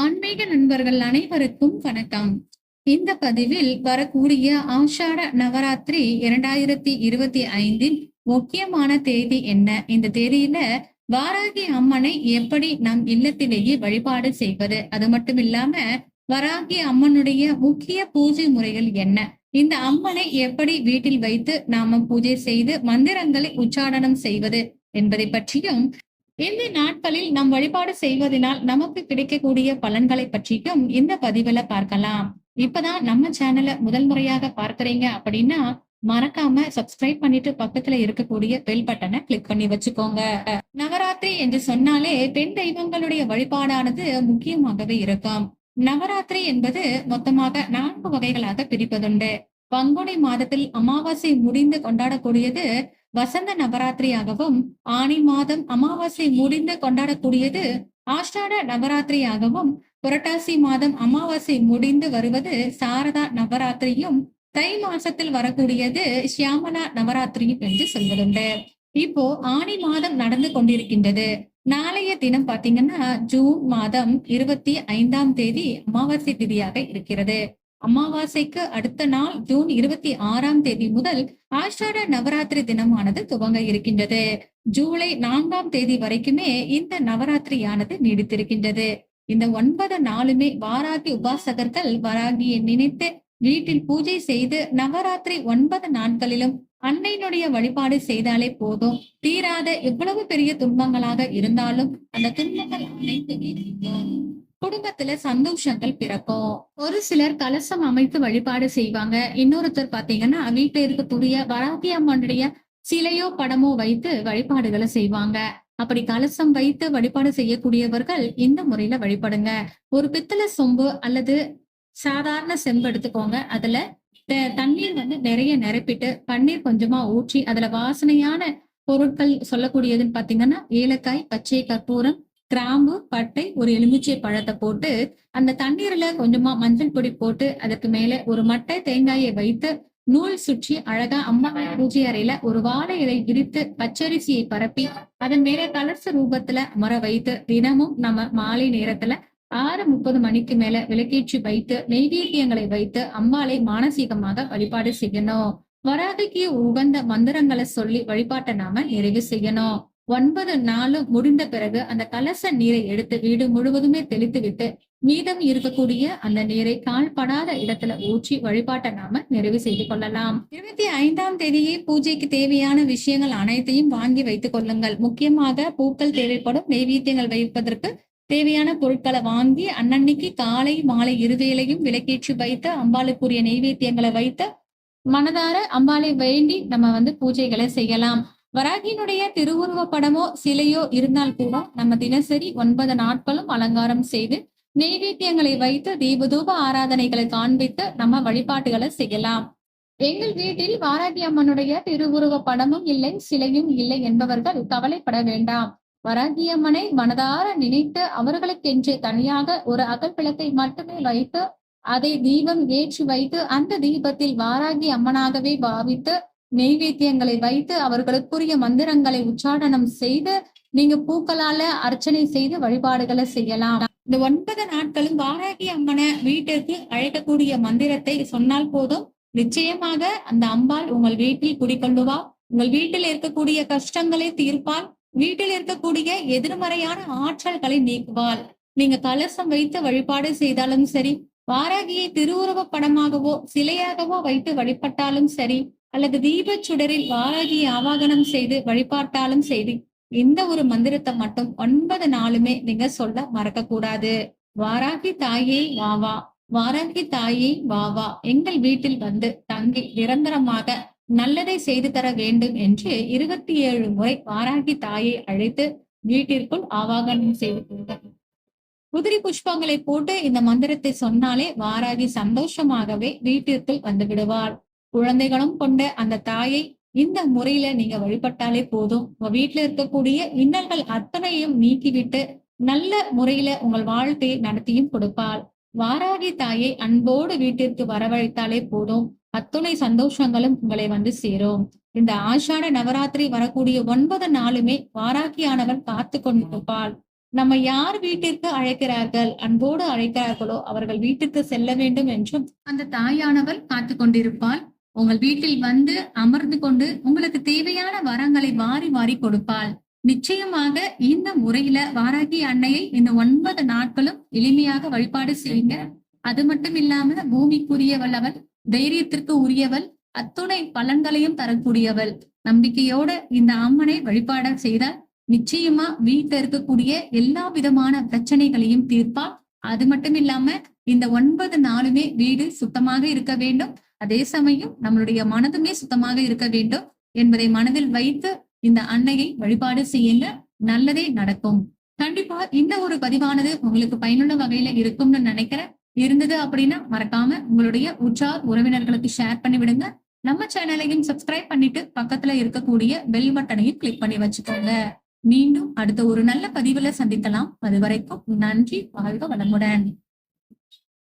ஆன்மீக நண்பர்கள் அனைவருக்கும் வணக்கம். இந்த பதிவில் வரக்கூடிய ஆஷாட நவராத்திரி இரண்டாயிரத்தி இருபத்தி ஐந்தின் முக்கியமான தேதி என்ன? இந்த தேதியில வாராகி அம்மனை எப்படி நம் இல்லத்திலேயே வழிபாடு செய்வது? அது மட்டும் இல்லாம வராகி அம்மனுடைய முக்கிய பூஜை முறைகள் என்ன? இந்த அம்மனை எப்படி வீட்டில் வைத்து நாம பூஜை செய்து மந்திரங்களை உச்சாடனம் செய்வது என்பதை பற்றியும் இந்த நாட்களில் நாம் வழிபாடு செய்வதனால் நமக்கு கிடைக்கக்கூடிய பலன்களை பற்றியும் இந்த பதிவுல பார்க்கலாம். இப்பதான் நம்ம சேனலை முதல் முறையாக பார்க்கறீங்க அப்படின்னா மறக்காம சப்ஸ்கிரைப் பண்ணிட்டு பக்கத்துல இருக்கக்கூடிய பெல் பட்டனை கிளிக் பண்ணி வச்சுக்கோங்க. நவராத்திரி என்று சொன்னாலே பெண் தெய்வங்களுடைய வழிபாடானது முக்கியமாகவே இருக்கும். நவராத்திரி என்பது மொத்தமாக நான்கு வகைகளாக பிரிப்பதுண்டு. பங்குனி மாதத்தில் அமாவாசை முடிந்து கொண்டாடக்கூடியது வசந்த நவராத்திரியாகவும் ஆனி மாதம் அமாவாசை முடிந்து கொண்டாடக்கூடியது ஆஷாட நவராத்திரியாகவும் புரட்டாசி மாதம் அமாவாசை முடிந்து வருவது சாரதா நவராத்திரியும் தை மாசத்தில் வரக்கூடியது சியாமலா நவராத்திரியும் என்று சொல்வதுண்டு. இப்போ ஆனி மாதம் நடந்து கொண்டிருக்கின்றது. நாளைய தினம் பாத்தீங்கன்னா ஜூன் மாதம் இருபத்தி ஐந்தாம் தேதி அமாவாசை திதியாக இருக்கிறது. அமாவாசைக்கு அடுத்த நாள் ஜூன் இருபத்தி ஆறாம் தேதி முதல் ஆஷாட நவராத்திரி தினமானது துவங்க இருக்கின்றது. ஜூலை நான்காம் தேதி வரைக்குமே இந்த நவராத்திரியானது நீடித்திருக்கின்றது. இந்த ஒன்பது நாளுமே வாராகி உபாசகர்கள் வராகியை நினைத்து வீட்டில் பூஜை செய்து நவராத்திரி ஒன்பது நாட்களிலும் அன்னையினுடைய வழிபாடு செய்தாலே போதும். தீராத எவ்வளவு பெரிய துன்பங்களாக இருந்தாலும் அந்த துன்பங்கள் அனைத்துமே குடும்பத்துல சந்தோஷங்கள் பிறக்கும். ஒரு சிலர் கலசம் அமைத்து வழிபாடு செய்வாங்க. இன்னொருத்தர் பாத்தீங்கன்னா வீட்டுல இருக்கக்கூடிய வராகி அம்மனுடைய சிலையோ படமோ வைத்து வழிபாடுகளை செய்வாங்க. அப்படி கலசம் வைத்து வழிபாடு செய்யக்கூடியவர்கள் இந்த முறையில வழிபடுங்க. ஒரு பித்தளை சொம்பு அல்லது சாதாரண செம்பு எடுத்துக்கோங்க. அதுல தண்ணீர் வந்து நிறைய நிரப்பிட்டு பன்னீர் கொஞ்சமா ஊற்றி அதுல வாசனையான பொருட்கள் சொல்லக்கூடியதுன்னு பாத்தீங்கன்னா ஏலக்காய் பச்சை கற்பூரம் கிராம்பு பட்டை ஒரு எலுமிச்சை பழத்தை போட்டு அந்த தண்ணீர்ல கொஞ்சமா மஞ்சள் பொடி போட்டு அதுக்கு மேல ஒரு மட்டை தேங்காயை வைத்து நூல் சுற்றி அழகா அம்மா பூஜை அறையில ஒரு வாழை இலை விரித்து பச்சரிசியை பரப்பி அதன் மேலே கலர்ஸ் ரூபத்துல மர வைத்து தினமும் நம்ம மாலை நேரத்துல ஆறு முப்பது மணிக்கு மேல விளக்கேற்றி வைத்து நெய்வேத்தியங்களை வைத்து அம்பாளை மானசீகமாக வழிபாடு செய்யணும். வராதைக்கு உகந்த மந்திரங்களை சொல்லி வழிபாட்டை நாம நிறைவு செய்யணும். ஒன்பது நாளும் முடிந்த பிறகு அந்த கலச நீரை எடுத்து வீடு முழுவதுமே தெளித்து விட்டு மீதம் இருக்கக்கூடிய அந்த நீரை கால்படாத இடத்துல ஊற்றி வழிபாட்டை நாம நிறைவு செய்து கொள்ளலாம். இருபத்தி ஐந்தாம் தேதியே பூஜைக்கு தேவையான விஷயங்கள் அனைத்தையும் வாங்கி வைத்துக் கொள்ளுங்கள். முக்கியமாக பூக்கள் தேவைப்படும் நெய்வேத்தியங்கள் வைப்பதற்கு தேவையான பொருட்களை வாங்கி அன்னன்னைக்கு காலை மாலை இருவேளையும் விளக்கேற்றி வைத்து அம்பாளுக்குரிய நெய்வேத்தியங்களை வைத்து மனதார அம்பாளை வேண்டி நம்ம வந்து பூஜைகளை செய்யலாம். வராகியினுடைய திருவுருவ படமோ சிலையோ இருந்தால் கூட நம்ம தினசரி ஒன்பது நாட்களும் அலங்காரம் செய்து நெய்வேத்தியங்களை வைத்து தீபதூப ஆராதனைகளை காண்பித்து நம்ம வழிபாட்டுகளை செய்யலாம். எங்கள் வீட்டில் வாராகி அம்மனுடைய திருவுருவ படமும் இல்லை சிலையும் இல்லை என்பவர்கள் கவலைப்பட வேண்டாம். வராகியம்மனை மனதார நினைத்து அவர்களுக்கென்று தனியாக ஒரு அகல் விளக்கை மட்டுமே வைத்து அதை தீபம் ஏற்றி வைத்து அந்த தீபத்தில் வாராகி அம்மனாகவே பாவித்து நெய்வேத்தியங்களை வைத்து அவர்களுக்குரிய மந்திரங்களை உச்சாடனம் செய்து நீங்க பூக்களால அர்ச்சனை செய்து வழிபாடுகளை செய்யலாம். இந்த ஒன்பது நாட்களும் வாராகி அம்மனை வீட்டிற்கு அழைக்கக்கூடிய மந்திரத்தை சொன்னால் போதும் நிச்சயமாக அந்த அம்பாள் உங்கள் வீட்டில் குடிக்கொள்ளுவா உங்கள் வீட்டில் இருக்கக்கூடிய கஷ்டங்களை தீர்ப்பால் வீட்டில் இருக்கக்கூடிய எதிர்மறையான ஆற்றல்களை நீக்குவாள். நீங்க கலசம் வைத்து வழிபாடு செய்தாலும் சரி வாராகியை திருவுருவ படமாகவோ சிலையாகவோ வைத்து வழிபட்டாலும் சரி அல்லது தீபச் சுடரில் வாராகியை ஆவாகனம் செய்து வழிபாட்டாலும் செய்து இந்த ஒரு மந்திரத்தை மட்டும் ஒன்பது நாளுமே நீங்க சொல்ல மறக்க கூடாது வாராகி தாயே வாவா வாராகி தாயே வாவா எங்கள் வீட்டில் வந்து தங்கி நிரந்தரமாக நல்லதை செய்து தர வேண்டும் என்று இருபத்தி ஏழு முறை வாராகி தாயை அழைத்து வீட்டிற்குள் ஆவாகனம் செய்து கொள்ளுங்கள் குதிரை புஷ்பங்களை போட்டு இந்த மந்திரத்தை சொன்னாலே வாராகி சந்தோஷமாகவே வீட்டிற்குள் வந்து விடுவாள். குழந்தைகளும் கொண்ட அந்த தாயை இந்த முறையில நீங்க வழிபட்டாலே போதும். உங்க வீட்டுல இருக்கக்கூடிய இன்னல்கள் அத்தனையும் நீக்கிவிட்டு நல்ல முறையில உங்கள் வாழ்க்கையை நடத்தியும் கொடுப்பாள். வாராகி தாயை அன்போடு வீட்டிற்கு வரவழைத்தாலே போதும். அத்துணை சந்தோஷங்களும் உங்களை வந்து சேரும். இந்த ஆஷாட நவராத்திரி வரக்கூடிய ஒன்பது நாளுமே வாராகியானவன் காத்து கொண்டிருப்பாள். நம்ம யார் வீட்டிற்கு அழைக்கிறார்கள் அன்போடு அழைக்கிறார்களோ அவர்கள் வீட்டுக்கு செல்ல வேண்டும் என்றும் அந்த தாயானவள் காத்து கொண்டிருப்பாள். உங்கள் வீட்டில் வந்து அமர்ந்து கொண்டு உங்களுக்கு தேவையான வரங்களை வாரி வாரி கொடுப்பாள். நிச்சயமாக இந்த முறையில வாராகி அன்னையை இந்த ஒன்பது நாட்களும் எளிமையாக வழிபாடு செய்யுங்க அது மட்டும் இல்லாம பூமிக்குரியவள் அவள் தைரியத்திற்கு உரியவள் அத்துணை பலன்களையும் தரக்கூடியவள். நம்பிக்கையோட இந்த அம்மனை வழிபாட செய்தால் நிச்சயமா வீட்டுல இருக்கக்கூடிய எல்லா விதமான பிரச்சனைகளையும் தீர்ப்பா அது மட்டும் இல்லாம இந்த ஒன்பது நாளுமே வீடு சுத்தமாக இருக்க வேண்டும். அதே சமயம் நம்மளுடைய மனதுமே சுத்தமாக இருக்க வேண்டும் என்பதை மனதில் வைத்து இந்த அன்னையை வழிபாடு செய்யுங்க. நல்லதே நடக்கும். கண்டிப்பா இந்த ஒரு பதிவானது உங்களுக்கு பயனுள்ள வகையில இருக்கும்னு நினைக்கிறேன். இருந்தது அப்படின்னா மறக்காம உங்களுடைய உற்றார் உறவினர்களுக்கு ஷேர் பண்ணி விடுங்க. நம்ம சேனலையும் சப்ஸ்கிரைப் பண்ணிட்டு பக்கத்துல இருக்கக்கூடிய பெல் பட்டனையும் கிளிக் பண்ணி வச்சுக்கோங்க. மீண்டும் அடுத்த ஒரு நல்ல பதிவுல சந்திக்கலாம். அது வரைக்கும் நன்றி வாழ்க வளமுடன்.